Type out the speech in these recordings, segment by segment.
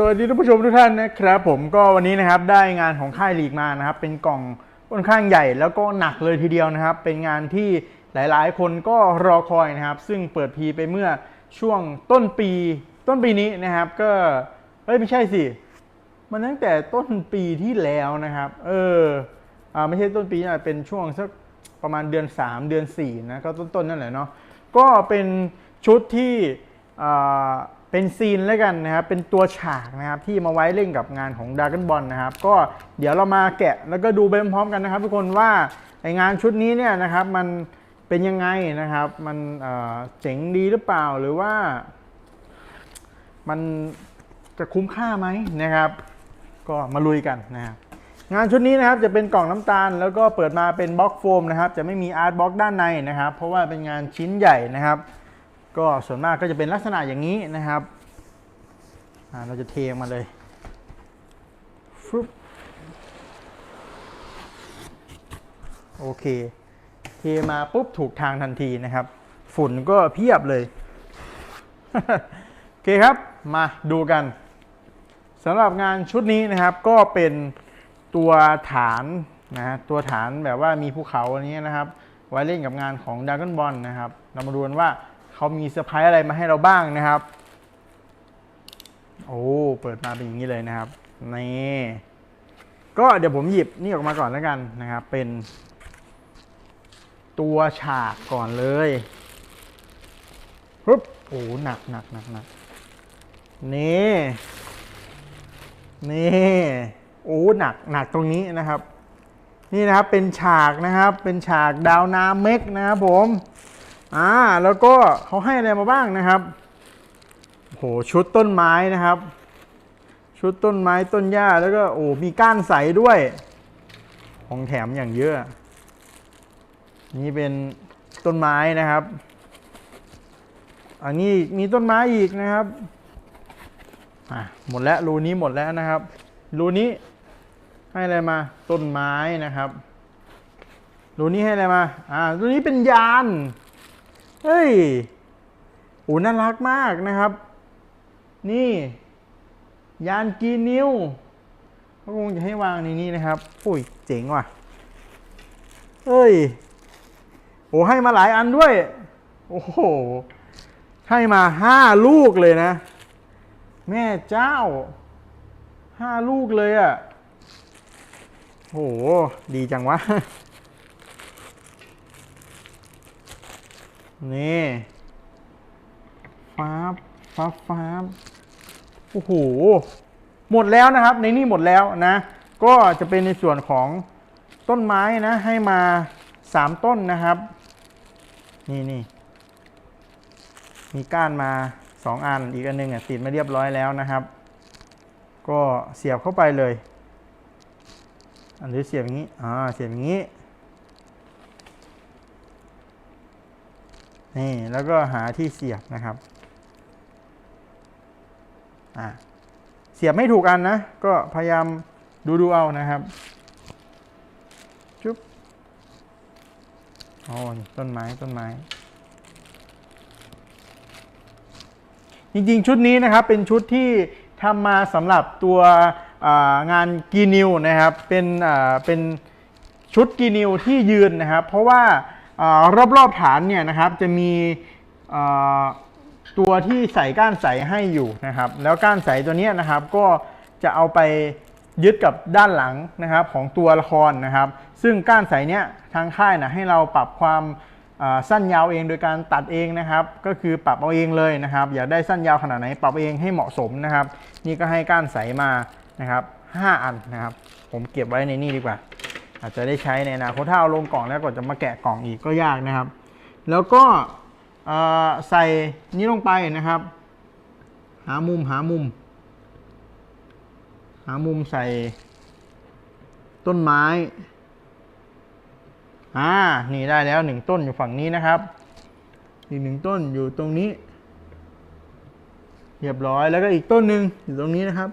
สวัสดีท่านผู้ชมทุกท่านนะครับผมก็วันนี้นะครับได้งานของค่ายลีกมานะครับเป็นกล่องค่อนข้างใหญ่แล้วก็หนักเลยทีเดียวนะครับ เป็นงานที่หลายๆ คนก็รอคอยนะครับ ซึ่งเปิดพีไปเมื่อช่วงต้นปีต้นปีนี้นะครับ ก็เอ้ยไม่ใช่สิ มันตั้งแต่ต้นปีที่แล้วนะครับ เอออ่าไม่ใช่ต้นปีนะเป็นช่วงสักประมาณเดือน 3 เดือน4นะก็ต้นๆนั่นแหละเนาะก็เป็นชุดที่อ่า เป็นซีนแล้วกันนะครับ เป็นตัวฉากนะครับที่มาไว้เล่นกับงานของด r a ก o n บอลนะครับ ก็เดี๋ยวเรามาแกะแล้วก็ดูไปพร้อมๆกันนะครับ ทุกคนว่าไองานชุดนี้เนี่ยนะครับมันเป็นยังไงนะครับ มันเจ๋งดีหรือเปล่าหรือว่า มันจะคุ้มค่าไหมนะครับ ก็มาลุยกันนะครับงานชุดนี้นะครับจะเป็นกล่องน้ำตาล แล้วก็เปิดมาเป็นบล็อกโฟมนะครับ จะไม่มีอาร์ตบล็อกด้านในนะครับ เพราะว่าเป็นงานชิ้นใหญ่นะครับ ก็ส่วนมากก็จะเป็นลักษณะอย่างนี้นะครับ เราจะเทมาเลยฟึบโอเค เทมาปุ๊บถูกทางทันทีนะครับ ฝุ่นก็เพียบเลย โอเคครับ มาดูกันสำหรับงานชุดนี้นะครับก็เป็นตัวฐานนะฮะตัวฐานแบบว่ามีภูเขาอันนี้นะครับ ไว้เล่นกับงานของด r a กบอลนะครับ เรามาดูกันว่า เขามีเซอร์ไพรส์อะไรมาให้เราบ้างนะครับ โอ้เปิดมาเป็นอย่างนี้เลยนะครับนี่ก็เดี๋ยวผมหยิบนี่ออกมาก่อนแล้วกันนะครับ เป็น ตัวฉากก่อนเลยปึ๊บโอ้หนักหนักหนักหนักนี่นี่โอ้หนักหนักตรงนี้นะครับ นี่นะครับเป็นฉากนะครับ เป็นฉากดาวนาเมกนะครับผม อ่าแล้วก็เขาให้อะไรมาบ้างนะครับโหชุดต้นไม้นะครับ ชุดต้นไม้ต้นหญ้าแล้วก็โอ้มีก้านใสด้วย ของแถมอย่างเยอะ นี่เป็นต้นไม้นะครับ อันนี้มีต้นไม้อีกนะครับอะหมดแล้วรูนี้หมดแล้วนะครับรูนี้ให้อะไรมาต้นไม้นะครับรูนี้ให้อะไรมาอ่ารูนี้เป็นยาน เฮ้ยโอ้น่ารักมากนะครับ นี่ ยานกีนิวก็คงจะให้วางในนี้นะครับอุ้ยเจ๋งว่ะเฮ้ยโอ้ให้มาหลายอันด้วย โอ้โห ให้มาห้าลูกเลยนะ แม่เจ้าห้าลูกเลยอะ่ะโห ดีจังวะ นี่ฟ้าบฟ้าฟ้าบโอ้โห หมดแล้วนะครับ ในนี่หมดแล้วนะ ก็จะเป็นในส่วนของต้นไม้นะ ให้มาสามต้นนะครับ นี่นี่มีก้านมาสองอัน อีกอันหนึงอะติดมาเรียบร้อยแล้วนะครับ ก็เสียบเข้าไปเลย อันนี้เสียบอย่างนี้ อ่า เสียบอย่างนี้ นี่แล้วก็หาที่เสียบนะครับอ่าเสียบไม่ถูกอันนะ ก็พยายามดูดูเอานะครับจุ๊บโอ้นี่ต้นไม้ต้นไม้ จริงๆ ชุดนี้นะครับเป็นชุดที่ทำมาสำหรับตัวงานกีนิวนะครับเป็นเป็นชุดกีนิวที่ยืนนะครับ เพราะว่า รอบๆฐานเนี่ยนะครับจะมีตัวที่ใส่ก้านใสให้อยู่นะครับ แล้วก้านใสตัวนี้นะครับก็จะเอาไปยึดกับด้านหลังนะครับของตัวละครนะครับ ซึ่งก้านใสเนี้ยทางค่ายนะให้เราปรับความสั้นยาวเองโดยการตัดเองนะครับ ก็คือปรับเอาเองเลยนะครับ อยากได้สั้นยาวขนาดไหนปรับเองให้เหมาะสมนะครับ นี่ก็ให้ก้านใสมานะครับ5อันนะครับ ผมเก็บไว้ในนี่ดีกว่า อาจจะได้ใช้ในอนาคตถ้าเอาลงกล่องแล้วก็จะมาแกะกล่องอีกก็ยากนะครับ แล้วก็ใส่นี้ลงไปนะครับ หามุมหามุม หามุมใส่ต้นไม้อ่านี่ได้แล้วหนึ่งต้นอยู่ฝั่งนี้นะครับอีกหนึ่งต้นอยู่ตรงนี้ เรียบร้อยแล้วก็อีกต้นหนึ่งอยู่ตรงนี้นะครับ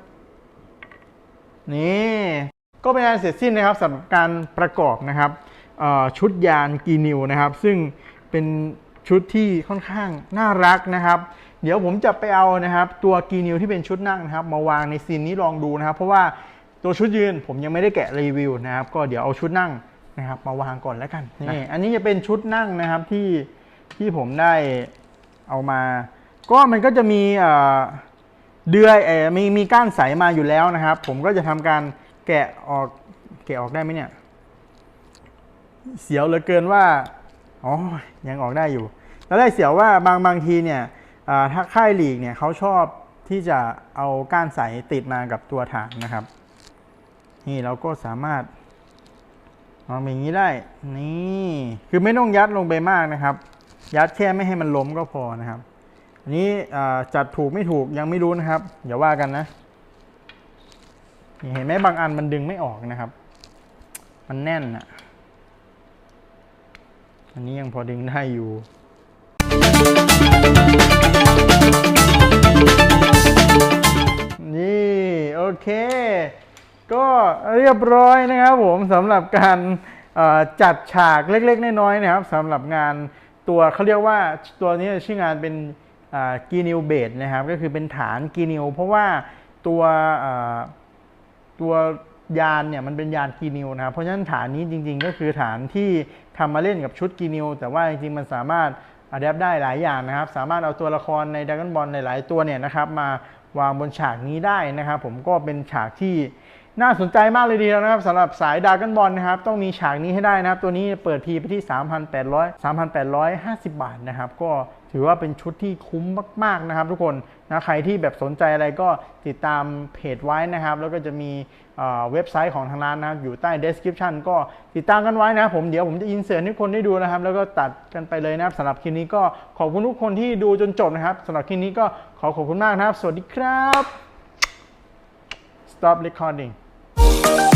นี่ ก็เป็นการเสร็จสิ้นนะครับสำหรับการประกอบนะครับเอ่อชุดยานกีนิวนะครับ ซึ่งเป็นชุดที่ค่อนข้างน่ารักนะครับ เดี๋ยวผมจะไปเอานะครับตัวกีนิวที่เป็นชุดนั่งนะครับ มาวางในซีนนี้ลองดูนะครับ เพราะว่าตัวชุดยืนผมยังไม่ได้แกะรีวิวนะครับ ก็เดี๋ยวเอาชุดนั่งนะครับ มาวางก่อนแล้วกันนี่อันนี้จะเป็นชุดนั่งนะครับที่ที่ผมได้เอามา ก็มันก็จะมีเอ่อเดือยเออมีมีก้านใสมาอยู่แล้วนะครับ ผมก็จะทำการ แกะออกแกะออกได้ไหมเนี่ย เสียวเหลือเกินว่าอ๋อยังออกได้อยู่แล้วได้เสียวว่าบางบางทีเนี่ยถ้าค่ายลีกเนี่ยเขาชอบที่จะเอาก้านใสติดมากับตัวฐานนะครับ นี่เราก็สามารถเอาอย่างนี้ได้นี่คือไม่ต้องยัดลงไปมากนะครับ ยัดแค่ไม่ให้มันล้มก็พอนะครับอันนี้จัดถูกไม่ถูกยังไม่รู้นะครับอย่าว่ากันนะ เห็นไหมบางอันมันดึงไม่ออกนะครับ มันแน่นอะอันนี้ยังพอดึงได้อยู่นี่โอเค ก็เรียบร้อยนะครับผมสำหรับการจัดฉากเล็ก ๆ น้อยๆนะครับสำหรับงานตัวเขาเรียกว่าตัวนี้ชื่องานเป็นกีนิวเบดนะครับ ก็คือเป็นฐานกีนิวเพราะว่าตัว ตัวยานเนี่ยมันเป็นยานกีนิวนะครับเพราะฉะนั้นฐานนี้จริง ๆ ก็คือฐานที่ทำมาเล่นกับชุดกีนิวแต่ว่าจริงๆมันสามารถอัดแอปได้หลายอย่างนะครับ สามารถเอาตัวละครในดักรันบอลหลาย ๆ ตัวเนี่ยนะครับมาวางบนฉากนี้ได้นะครับ ผมก็เป็นฉากที่ น่าสนใจมากเลยทีเดียวนะครับสำหรับสายดาร์กบอลนะครับ ต้องมีฉากนี้ให้ได้นะครับ ตัวนี้เปิดพีไปที่ 3,800 3,850 บาทนะครับ ก็ถือว่าเป็นชุดที่คุ้มมาก ๆนะครับ ทุกคนนะใครที่แบบสนใจอะไรก็ติดตามเพจไว้นะครับ แล้วก็จะมีเว็บไซต์ของทางร้านนะครับ อยู่ใต้ description ก็ติดตามกันไว้นะผมเดี๋ยวผมจะอินเสิร์ตให้ทุกคนได้ดูนะครับ แล้วก็ตัดกันไปเลยนะครับสำหรับคลิปนี้ก็ขอบคุณทุกคนที่ดูจนจบนะครับสำหรับคลิปนี้ก็ขอขอบคุณมากนะครับ สวัสดีครับ stop recording Bye.